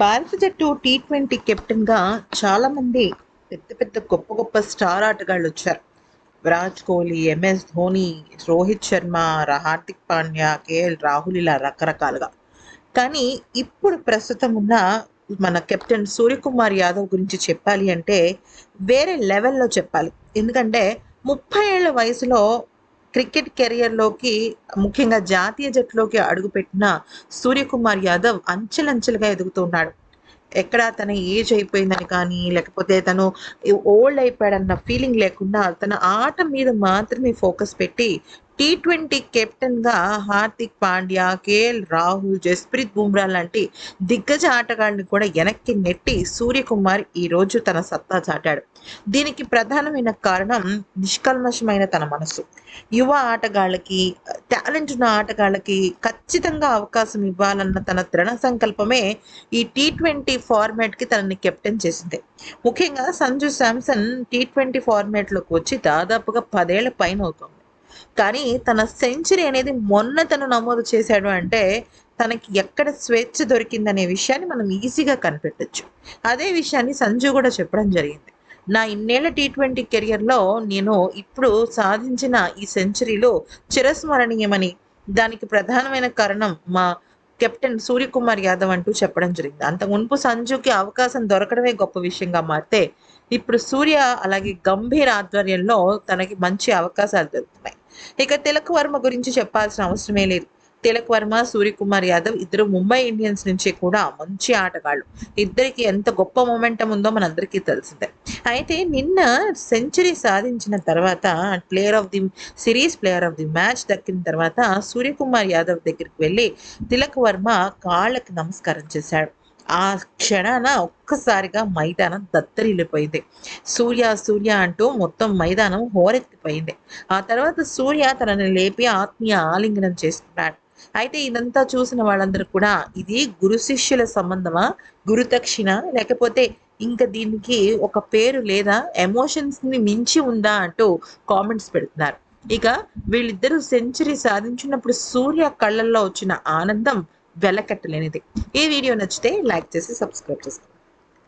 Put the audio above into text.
భారత జట్టు tea twenty కెప్టెన్గా చాలామంది పెద్ద పెద్ద గొప్ప గొప్ప స్టార్ ఆటగాళ్ళు వచ్చారు. విరాట్ కోహ్లీ ఎంఎస్ ధోని రోహిత్ శర్మ హార్దిక్ పాండ్యా కేఎల్ రాహుల్ ఇలా రకరకాలుగా. కానీ ఇప్పుడు ప్రస్తుతం ఉన్న మన కెప్టెన్ సూర్యకుమార్ యాదవ్ గురించి చెప్పాలి అంటే వేరే లెవెల్లో చెప్పాలి. ఎందుకంటే ముప్పై ఏళ్ళ వయసులో క్రికెట్ కెరియర్లోకి ముఖ్యంగా జాతీయ జట్టులోకి అడుగుపెట్టిన సూర్యకుమార్ యాదవ్ అంచెలంచెలుగా ఎదుగుతున్నాడు ఎక్కడ తన ఏజ్ అయిపోయిందని కానీ లేకపోతే తను ఓల్డ్ అయిపోయాడన్న ఫీలింగ్ లేకుండా తన ఆట మీద మాత్రమే ఫోకస్ పెట్టి టీ ట్వంటీ కెప్టెన్గా హార్దిక్ పాండ్యా కేఎల్ రాహుల్ జస్ప్రీత్ బుమ్రా లాంటి దిగ్గజ ఆటగాళ్ళని కూడా వెనక్కి నెట్టి సూర్యకుమార్ ఈ రోజు తన సత్తా చాటాడు. దీనికి ప్రధానమైన కారణం నిష్కల్మషమైన తన మనసు. యువ ఆటగాళ్ళకి టాలెంట్ ఉన్న ఆటగాళ్ళకి ఖచ్చితంగా అవకాశం ఇవ్వాలన్న తన దృఢ సంకల్పమే ఈ టీ ట్వంటీ ఫార్మాట్కి తనని కెప్టెన్ చేసింది. ముఖ్యంగా సంజు శాంసన్ టీ ట్వంటీ ఫార్మాట్లోకి వచ్చి దాదాపుగా పదేళ్ళ పైన అవుతుంది. కానీ తన సెంచరీ అనేది మొన్న తను నమోదు చేశాడు అంటే తనకి ఎక్కడ స్వేచ్ఛ దొరికిందనే విషయాన్ని మనం ఈజీగా కనిపెట్టచ్చు. అదే విషయాన్ని సంజు కూడా చెప్పడం జరిగింది. నా ఇన్నేళ్ళ టీ ట్వంటీ కెరియర్లో నేను ఇప్పుడు సాధించిన ఈ సెంచరీలో చిరస్మరణీయమని దానికి ప్రధానమైన కారణం మా కెప్టెన్ సూర్యకుమార్ యాదవ్ అంటూ చెప్పడం జరిగింది. అంత మునుపు సంజుకి అవకాశం దొరకడమే గొప్ప విషయంగా మారితే ఇప్పుడు సూర్య అలాగే గంభీర్ ఆధ్వర్యంలో తనకి మంచి అవకాశాలు దొరుకుతున్నాయి. ఇక తిలక్ వర్మ గురించి చెప్పాల్సిన అవసరమే లేదు. తిలక్ వర్మ సూర్యకుమార్ యాదవ్ ఇద్దరు ముంబై ఇండియన్స్ నుంచి కూడా మంచి ఆటగాళ్ళు. ఇద్దరికి ఎంత గొప్ప మొమెంటం ఉందో మనందరికీ తెలిసిందే. అయితే నిన్న సెంచరీ సాధించిన తర్వాత player of the series player of the match దక్కిన తర్వాత సూర్యకుమార్ యాదవ్ దగ్గరికి వెళ్ళి తిలక్ వర్మ కాళ్ళకి నమస్కారం చేశాడు. ఆ క్షణాన ఒక్కసారిగా మైదానం దత్తరిల్లిపోయింది. సూర్య సూర్య అంటూ మొత్తం మైదానం హోరెత్తిపోయింది. ఆ తర్వాత సూర్య తనని లేపి ఆత్మీయ ఆలింగనం చేసుకున్నాడు. అయితే ఇదంతా చూసిన వాళ్ళందరూ కూడా ఇది గురు శిష్యుల సంబంధమా? గురుదక్షిణ లేకపోతే ఇంకా దీనికి ఒక పేరు లేదా ఎమోషన్స్ని మించి ఉందా అంటూ కామెంట్స్ పెడుతున్నారు. ఇక వీళ్ళిద్దరూ సెంచరీ సాధించినప్పుడు సూర్య కళ్ళల్లో వచ్చిన ఆనందం వెలకట్టలేనిది. ఈ వీడియో నచ్చితే లైక్ చేసి సబ్స్క్రైబ్ చేసుకోండి.